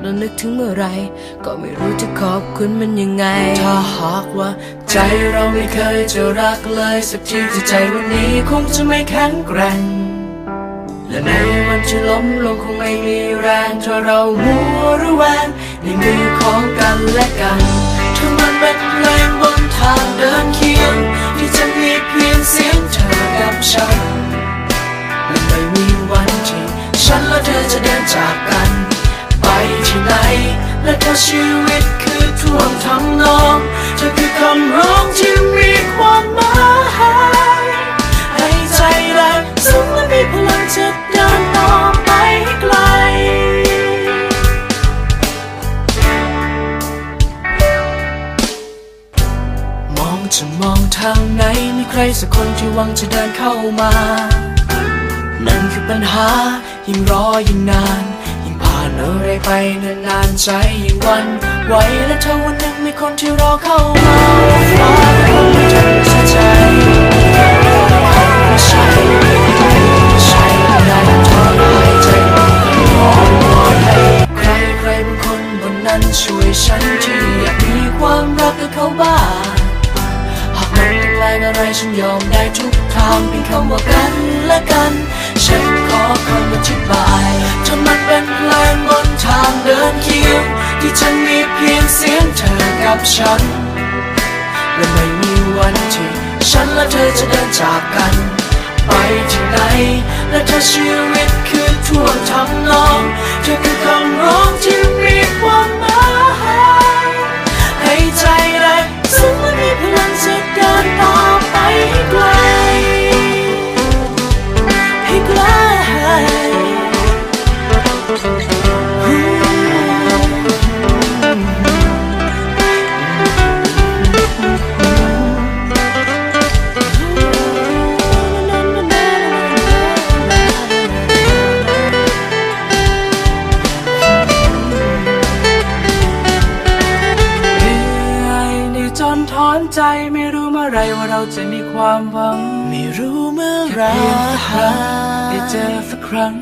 เรานึกถึงเมื่อไร ก็ไม่รู้จะขอบคุณมันยังไง ถ้าหากว่า ใจเราไม่เคยจะรักเลย สักทีที่ใจวันนี้คงจะไม่แข็งแกร่ง และในวันที่ล้มลงคงไม่มีแรงถ้าเรามัวระแวงในมือของกันและกันถ้ามันเป็นเพลงบนทางเดินเคียง ที่จะมีเพียงเสียงเธอกับฉันและไม่มีวันที่ฉันและเธอจะเดินจากกัน ชีวิตคือท่วงทำนองเธอคือคำร้องที่มีความหมายให้ใจแรงซึ้งและมีพลังจะเดินต่อไปให้ไกลมองจะมองทางไหนมีใครสักคนที่หวังจะเดินเข้ามา นั่นคือปัญหายิ่งรอยิ่งนาน ผ่านอะไรไปนานๆใจยิ่งวันไหวและถ้าวันหนึ่งมีคนที่รอเข้ามาฟ้าคงไม่จะเสียใจไม่ใช่ไม่ใช่ไม่ได้ทรมานใจร้อนร้อนอนให้ใครใครบางคนบนนั้นช่วยฉันที่อยากมีความรักกับเขาบ้างหากมันเป็นแรงอะไรฉันยอมได้ทุกทางเพียงคำว่ากันและกันฉัน ที่ฉันมีเพียงเสียงเธอกับฉัน และไม่มีวันที่ฉันและเธอจะเดินจากกัน ไปที่ไหน และเธอชีวิตคือท่วงทำนองเธอ ใจไม่รู้เมื่อไรว่าเราจะมีความหวัง ไม่รู้เมื่อไรได้เจอสักครั้ง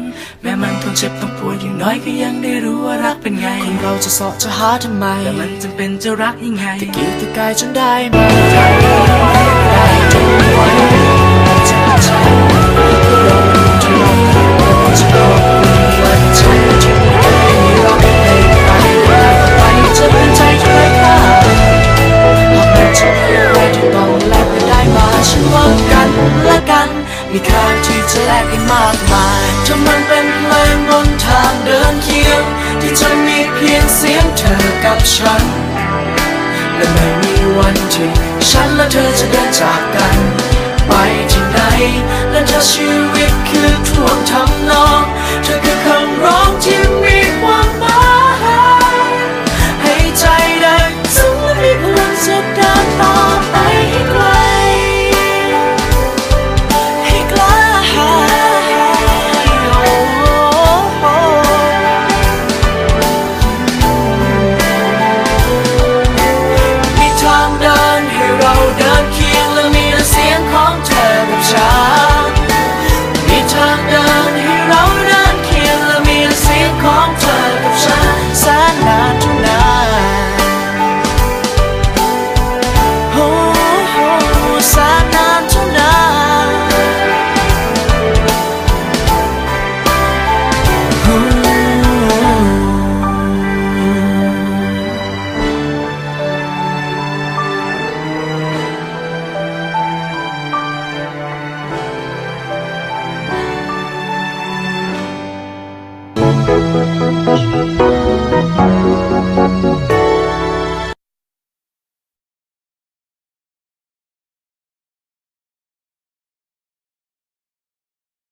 แม้มันต้องเจ็บต้องปวดอย่างน้อยก็ยังได้รู้ว่ารักเป็นไง คนเราจะเสาะจะหาทำไม แต่มันจำเป็นจะรักยังไงตะกิ้วตะกายจนได้มาได้ ที่จะแลกให้มากมายถ้ามันเป็นเพลงบนทางเดินเคียง ที่จะมีเพียงเสียงเธอกับฉัน และไม่มีวันที่ฉันและเธอจะเดินจากกัน ไปที่ไหนและถ้าชีวิตคือท่วงทำนอง